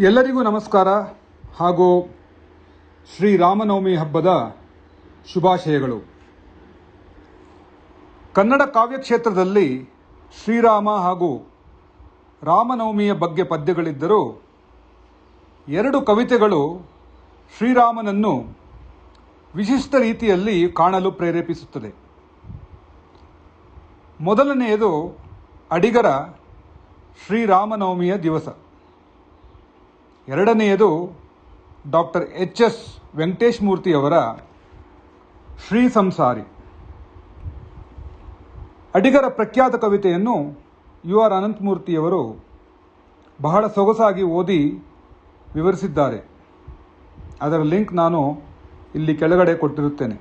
ಎಲ್ಲರಿಗೂ ನಮಸ್ಕಾರ ಹಾಗೂ ಶ್ರೀರಾಮನವಮಿ ಹಬ್ಬದ ಶುಭಾಶಯಗಳು. ಕನ್ನಡ ಕಾವ್ಯಕ್ಷೇತ್ರದಲ್ಲಿ ಶ್ರೀರಾಮ ಹಾಗೂ ರಾಮನವಮಿಯ ಬಗ್ಗೆ ಪದ್ಯಗಳಿದ್ದರೂ ಎರಡು ಕವಿತೆಗಳು ಶ್ರೀರಾಮನನ್ನು ವಿಶಿಷ್ಟ ರೀತಿಯಲ್ಲಿ ಕಾಣಲು ಪ್ರೇರೇಪಿಸುತ್ತದೆ. ಮೊದಲನೆಯದು ಅಡಿಗರ ಶ್ರೀರಾಮನವಮಿಯ ದಿವಸ. ಎರಡನೆಯದು ಡಾಕ್ಟರ್ ಎಚ್ ಎಸ್ ವೆಂಕಟೇಶ್ ಮೂರ್ತಿಯವರ ಶ್ರೀ ಸಂಸಾರಿ. ಅಡಿಗರ ಪ್ರಖ್ಯಾತ ಕವಿತೆಯನ್ನು ಯು ಆರ್ ಅನಂತಮೂರ್ತಿಯವರು ಬಹಳ ಸೊಗಸಾಗಿ ಓದಿ ವಿವರಿಸಿದ್ದಾರೆ. ಅದರ ಲಿಂಕ್ ನಾನು ಇಲ್ಲಿ ಕೆಳಗಡೆ ಕೊಟ್ಟಿರುತ್ತೇನೆ.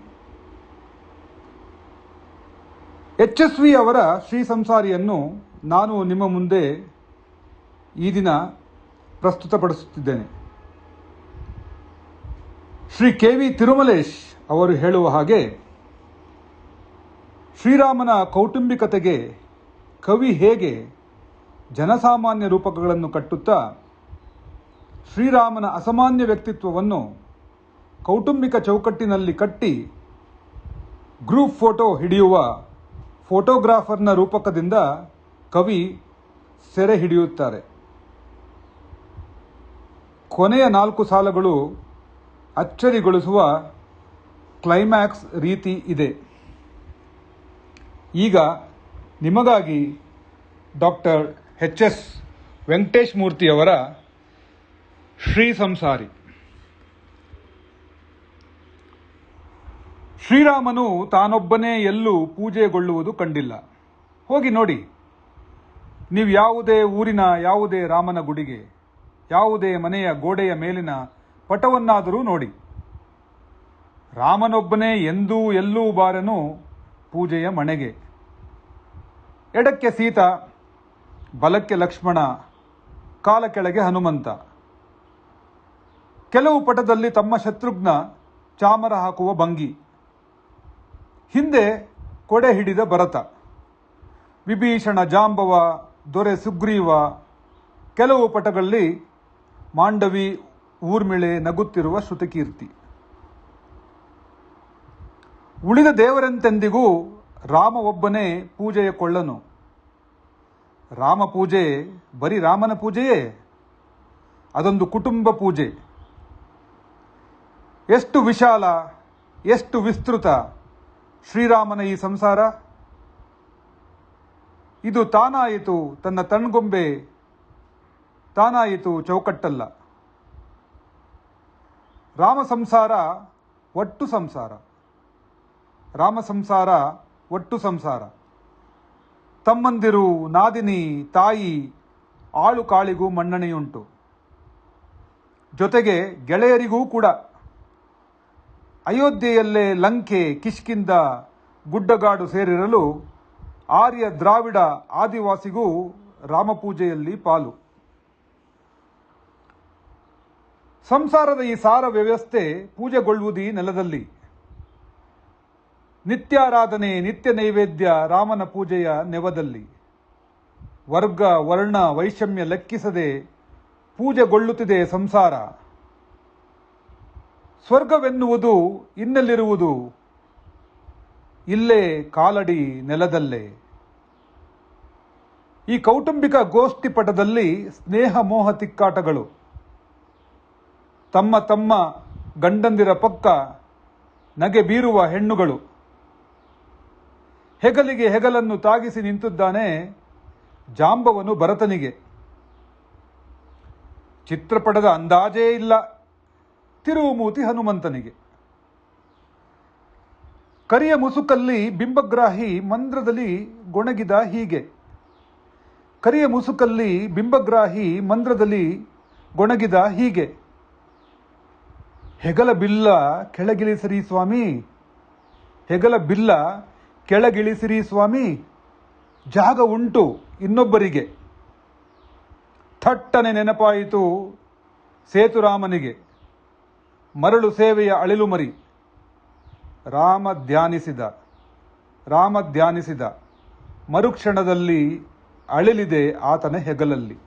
ಎಚ್ ಎಸ್ ವಿ ಅವರ ಶ್ರೀ ಸಂಸಾರಿಯನ್ನು ನಾನು ನಿಮ್ಮ ಮುಂದೆ ಈ ದಿನ ಪ್ರಸ್ತುತಪಡಿಸುತ್ತಿದ್ದೇನೆ. ಶ್ರೀ ಕೆ ವಿ ತಿರುಮಲೇಶ್ ಅವರು ಹೇಳುವ ಹಾಗೆ, ಶ್ರೀರಾಮನ ಕೌಟುಂಬಿಕತೆಗೆ ಕವಿ ಹೇಗೆ ಜನಸಾಮಾನ್ಯ ರೂಪಕಗಳನ್ನು ಕಟ್ಟುತ್ತಾ, ಶ್ರೀರಾಮನ ಅಸಾಮಾನ್ಯ ವ್ಯಕ್ತಿತ್ವವನ್ನು ಕೌಟುಂಬಿಕ ಚೌಕಟ್ಟಿನಲ್ಲಿ ಕಟ್ಟಿ, ಗ್ರೂಪ್ ಫೋಟೋ ಹಿಡಿಯುವ ಫೋಟೋಗ್ರಾಫರ್ನ ರೂಪಕದಿಂದ ಕವಿ ಸೆರೆ ಹಿಡಿಯುತ್ತಾರೆ. ಕೊನೆಯ ನಾಲ್ಕು ಸಾಲಗಳು ಅಚ್ಚರಿಗೊಳಿಸುವ ಕ್ಲೈಮ್ಯಾಕ್ಸ್ ರೀತಿ ಇದೆ. ಈಗ ನಿಮಗಾಗಿ ಡಾಕ್ಟರ್ ಎಚ್ ಎಸ್ ವೆಂಕಟೇಶ್ ಮೂರ್ತಿಯವರ ಶ್ರೀ ಸಂಸಾರಿ. ಶ್ರೀರಾಮನು ತಾನೊಬ್ಬನೇ ಎಲ್ಲೂ ಪೂಜೆಗೊಳ್ಳುವುದು ಕಂಡಿಲ್ಲ. ಹೋಗಿ ನೋಡಿ, ನೀವು ಯಾವುದೇ ಊರಿನ ಯಾವುದೇ ರಾಮನ ಗುಡಿಗೆ ಯಾವುದೇ ಮನೆಯ ಗೋಡೆಯ ಮೇಲಿನ ಪಟವನ್ನಾದರೂ ನೋಡಿ. ರಾಮನೊಬ್ಬನೇ ಎಂದೂ ಎಲ್ಲೂ ಬಾರನು ಪೂಜೆಯ ಮಣೆಗೆ ಎಡಕ್ಕೆ ಸೀತಾ, ಬಲಕ್ಕೆ ಲಕ್ಷ್ಮಣ ಕಾಲ ಕೆಳಗೆ ಹನುಮಂತ. ಕೆಲವು ಪಟದಲ್ಲಿ ತಮ್ಮ ಶತ್ರುಘ್ನ ಚಾಮರ ಹಾಕುವ ಭಂಗಿ. ಹಿಂದೆ ಕೊಡೆ ಹಿಡಿದ ಭರತ. ವಿಭೀಷಣ ಜಾಂಬವ, ದೊರೆ ಸುಗ್ರೀವ, ಕೆಲವು ಪಟಗಳಲ್ಲಿ ಮಾಂಡವಿ ಊರ್ಮಿಳೆ ನಗುತ್ತಿರುವ ಶ್ರುತಕೀರ್ತಿ. ಉಳಿದ ದೇವರಂತೆಂದಿಗೂ ರಾಮ ಒಬ್ಬನೇ ಪೂಜೆಯ ಕೊಳ್ಳನು. ರಾಮ ಪೂಜೆ ಬರೀ ರಾಮನ ಪೂಜೆಯೇ? ಅದೊಂದು ಕುಟುಂಬ ಪೂಜೆ. ಎಷ್ಟು ವಿಶಾಲ, ಎಷ್ಟು ವಿಸ್ತೃತ ಶ್ರೀರಾಮನ ಈ ಸಂಸಾರ? ಇದು ತಾನಾಯಿತು ತನ್ನ ತಣ್ಗೊಂಬೆ ತಾನಾಯಿತು ಚೌಕಟ್ಟಲ್ಲ. ರಾಮ ಸಂಸಾರ ಒಟ್ಟು ಸಂಸಾರ. ರಾಮ ಸಂಸಾರ ಒಟ್ಟು ಸಂಸಾರ. ತಮ್ಮಂದಿರು ನಾದಿನಿ, ತಾಯಿ, ಆಳು ಕಾಳಿಗೂ ಮನ್ನಣೆಯುಂಟು. ಜೊತೆಗೆ ಗೆಳೆಯರಿಗೂ ಕೂಡ. ಅಯೋಧ್ಯೆಯಲ್ಲೇ ಲಂಕೆ ಕಿಷ್ಕಿಂದ ಗುಡ್ಡಗಾಡು ಸೇರಿರಲು ಆರ್ಯ ದ್ರಾವಿಡ ಆದಿವಾಸಿಗೂ ರಾಮಪೂಜೆಯಲ್ಲಿ ಪಾಲು. ಸಂಸಾರದ ಈ ಸಾರ ವ್ಯವಸ್ಥೆ ಪೂಜೆಗೊಳ್ಳುವುದು ನೆಲದಲ್ಲಿ. ನಿತ್ಯಾರಾಧನೆ, ನಿತ್ಯ ನೈವೇದ್ಯ, ರಾಮನ ಪೂಜೆಯ ನೆವದಲ್ಲಿ. ವರ್ಗ, ವರ್ಣ, ವೈಷಮ್ಯ ಲೆಕ್ಕಿಸದೆ ಪೂಜೆಗೊಳ್ಳುತ್ತಿದೆ ಸಂಸಾರ. ಸ್ವರ್ಗವೆನ್ನುವುದು ಇನ್ನಲ್ಲಿರುವುದು? ಇಲ್ಲೇ ಕಾಲಡಿ ನೆಲದಲ್ಲೇ. ಈ ಕೌಟುಂಬಿಕ ಗೋಷ್ಠಿ ಪಟದಲ್ಲಿ ಸ್ನೇಹ ಮೋಹ ತಿಕ್ಕಾಟಗಳು. ತಮ್ಮ ತಮ್ಮ ಗಂಡಂದಿರ ಪಕ್ಕ ನಗೆ ಬೀರುವ ಹೆಣ್ಣುಗಳು. ಹೆಗಲಿಗೆ ಹೆಗಲನ್ನು ತಾಗಿಸಿ ನಿಂತಿದ್ದಾನೆ ಜಾಂಬವನು ಭರತನಿಗೆ. ಚಿತ್ರಪಟದ ಅಂದಾಜೇ ಇಲ್ಲ. ತಿರುವುಮೂತಿ ಹನುಮಂತನಿಗೆ. ಕರಿಯ ಮುಸುಕಲ್ಲಿ ಬಿಂಬಗ್ರಾಹಿ ಮಂದ್ರದಲ್ಲಿ ಗೊಣಗಿದ ಹೀಗೆ. ಕರಿಯ ಮುಸುಕಲ್ಲಿ ಬಿಂಬಗ್ರಾಹಿ ಮಂದ್ರದಲ್ಲಿ ಗೊಣಗಿದ ಹೀಗೆ. ಹೆಗಲ ಬಿಲ್ಲ ಕೆಳಗಿಳಿಸಿರಿ ಸ್ವಾಮಿ. ಹೆಗಲ ಬಿಲ್ಲ ಕೆಳಗಿಳಿಸಿರಿ ಸ್ವಾಮಿ. ಜಾಗ ಉಂಟು ಇನ್ನೊಬ್ಬರಿಗೆ. ಥಟ್ಟನೆ ನೆನಪಾಯಿತು ಸೇತುರಾಮನಿಗೆ. ಮರಳು ಸೇವೆಯ ಅಳಿಲು ಮರಿ. ರಾಮ ಧ್ಯಾನಿಸಿದ. ರಾಮ ಧ್ಯಾನಿಸಿದ. ಮರುಕ್ಷಣದಲ್ಲಿ ಅಳಿಲಿದೆ ಆತನ ಹೆಗಲಲ್ಲಿ.